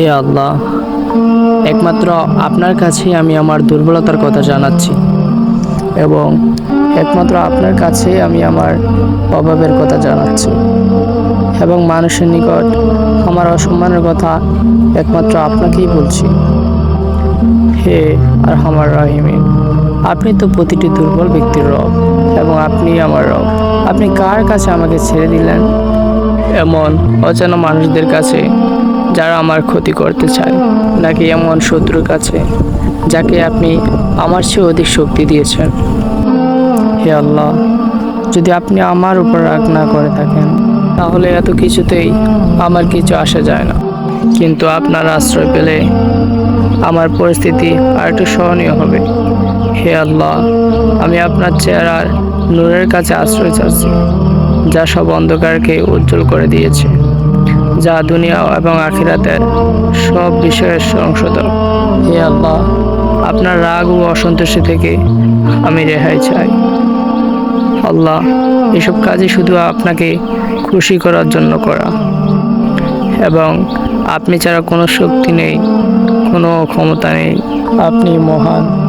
হে আল্লাহ, একমাত্র আপনার কাছেই আমি আমার দুর্বলতার কথা জানাচ্ছি এবং একমাত্র আপনার কাছেই আমি আমার অভাবের কথা জানাচ্ছি এবং মানুষের নিকট আমার অসম্মানের কথা একমাত্র আপনাকেই বলছি। হে আর আমার রাহিমিন, আপনি তো প্রতিটি দুর্বল ব্যক্তির রব এবং আপনি আমার রব। আপনি কার কাছে আমাকে ছেড়ে দিলেন? এমন অচেনা মানুষদের কাছে যারা আমার ক্ষতি করতে চায়, নাকি এমন শত্রুর কাছে, যাকে আপনি আমার চেয়ে অধিক শক্তি দিয়েছেন? হে আল্লাহ, যদি আপনি আমার উপর রাগ না করে থাকেন, তাহলে এত কিছুতেই আমার কিছু আসা যায় না। কিন্তু আপনার আশ্রয় পেলে আমার পরিস্থিতি আর একটু সহনীয় হবে। হে আল্লাহ, আমি আপনার চেহারার নূরের কাছে আশ্রয় চাচ্ছি, যা সব অন্ধকারকে উজ্জ্বল করে দিয়েছে। যা দুনিয়া এবং আখিরাতের সব বিষয়ের সংশোধন। হে আল্লাহ, আপনার রাগ ও অসন্তুষ্টি থেকে আমি রেহাই চাই। আল্লাহ, এসব কাজই শুধু আপনাকে খুশি করার জন্য করা। এবং আপনি ছাড়া কোনো শক্তি নেই, কোনো ক্ষমতা নেই। আপনি মহান।